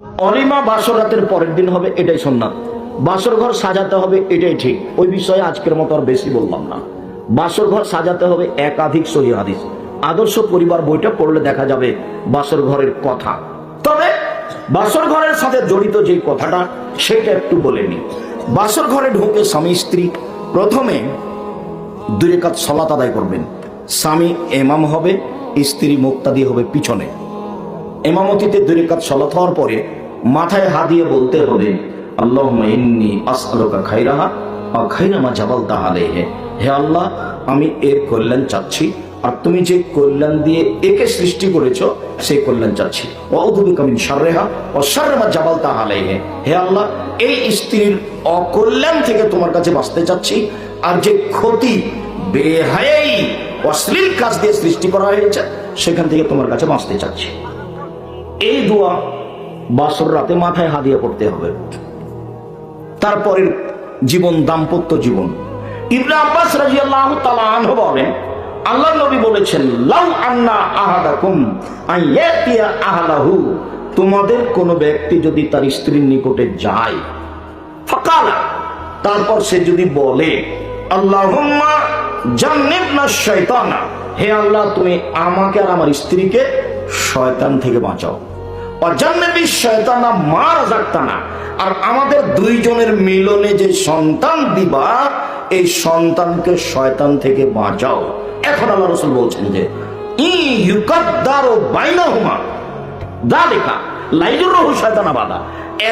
অলিমা বাসর রাতের পরের দিন হবে, এটাই সোননাথ বাসর ঘর সাজাতে হবে, এটাই ঠিক। ওই বিষয়ে আজকের মতো আর বেশি বললাম না। বাসর ঘর সাজাতে হবে একাধিক সহি হাদিস। আদর্শ পরিবার বইটা পড়লে দেখা যাবে বাসর ঘরের কথা। তবে বাসর ঘরের সাথে জড়িত যে কথাটা, সেটা একটু বলে নি বাসর ঘরে ঢুকে স্বামী, স্ত্রী প্রথমে দুই কাজ সলাত আদায় করবেন। স্বামী এমাম হবে, স্ত্রী মুক্তাদি হবে পিছনে। এমামতিতে দুই সলাত হওয়ার পরে মাথায় হাত দিয়ে বলতে হবে আল্লাহ ইন্নি আসআলুকা খাইরাহা আর খাইরামা জাবাল তাহালে হে আল্লাহ, আমি এর কল্যাণ চাচ্ছি, আর তুমি যে কল্যাণ দিয়ে একে সৃষ্টি করেছ, সেই কল্যাণ চাচ্ছি। মিন শাররিহা ওয়া শাররিমা জাবাল তাহালে হে আল্লাহ, এই স্ত্রীর অকল্যাণ থেকে তোমার কাছে বাঁচতে চাচ্ছি, আর যে ক্ষতি বেহায়াই অশ্লীল কাজ দিয়ে সৃষ্টি করা হয়েছে, সেখান থেকে তোমার কাছে বাঁচতে চাচ্ছি। এই দোয়া বাসর রাতে মাথায় হাদিয়া করতে হবে। তারপরের জীবন, দাম্পত্য জীবন। ইবনে আব্বাস রাদিয়াল্লাহু তাআলা আনহু বলেন আল্লাহ নবী বলেছেন, লাউ আন্না আহাদাকুম আইয়াতিয়া তোমাদের কোন ব্যক্তি যদি তার স্ত্রীর নিকটে যায়, ফাকালা, তারপর সে যদি বলে, আল্লাহুম্মা জান্নিবনা শাইতানা হে আল্লাহ, তুমি আমাকে আর আমার স্ত্রীকে শয়তান থেকে বাঁচাও। আর আমাদের দুইজনের মিলনে যে সন্তান দিবা, এই সন্তানকে শয়তান থেকে বাঁচাও। এখন আল্লাহ রসুল বলছেন যে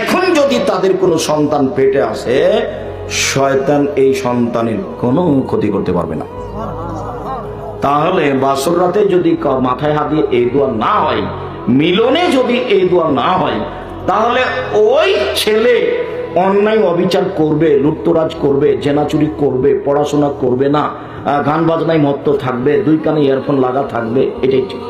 এখন যদি তাদের কোনো সন্তান পেটে আসে, শয়তান এই সন্তানের কোনো ক্ষতি করতে পারবে না। তাহলে বাসর রাতে যদি মাথায় হাত দিয়ে এই দোয়া না হয়, মিলনে যদি এই দোয়া না হয়, তাহলে ওই ছেলে অন্যায় অবিচার করবে, লুটতরাজ করবে, জেনাচুরি করবে, পড়াশোনা করবে না গান বাজনায় মত্ত থাকবে, দুই কানে ইয়ারফোন লাগা থাকবে, এটাই ঠিক।